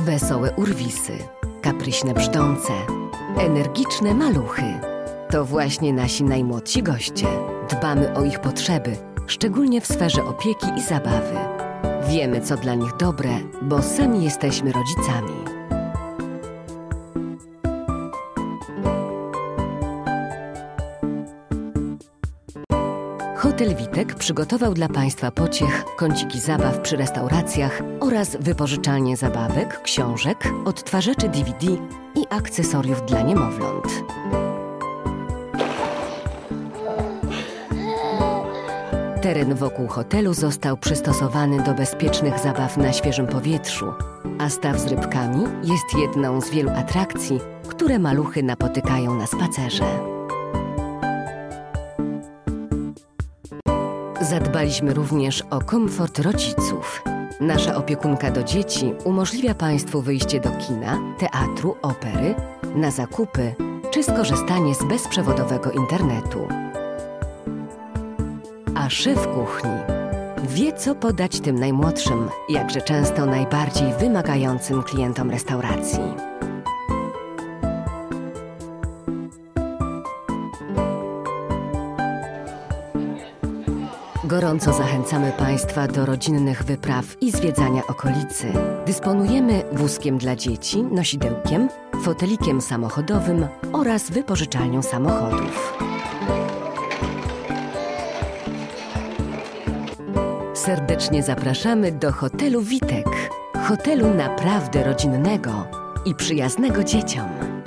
Wesołe urwisy, kapryśne brzdące, energiczne maluchy. To właśnie nasi najmłodsi goście. Dbamy o ich potrzeby, szczególnie w sferze opieki i zabawy. Wiemy, co dla nich dobre, bo sami jesteśmy rodzicami. Hotel Witek przygotował dla Państwa pociech, kąciki zabaw przy restauracjach oraz wypożyczalnie zabawek, książek, odtwarzaczy DVD i akcesoriów dla niemowląt. Teren wokół hotelu został przystosowany do bezpiecznych zabaw na świeżym powietrzu, a staw z rybkami jest jedną z wielu atrakcji, które maluchy napotykają na spacerze. Zadbaliśmy również o komfort rodziców. Nasza opiekunka do dzieci umożliwia Państwu wyjście do kina, teatru, opery, na zakupy czy skorzystanie z bezprzewodowego internetu. A szef kuchni wie, co podać tym najmłodszym, jakże często najbardziej wymagającym klientom restauracji. Gorąco zachęcamy Państwa do rodzinnych wypraw i zwiedzania okolicy. Dysponujemy wózkiem dla dzieci, nosidełkiem, fotelikiem samochodowym oraz wypożyczalnią samochodów. Serdecznie zapraszamy do hotelu Witek. Hotelu naprawdę rodzinnego i przyjaznego dzieciom.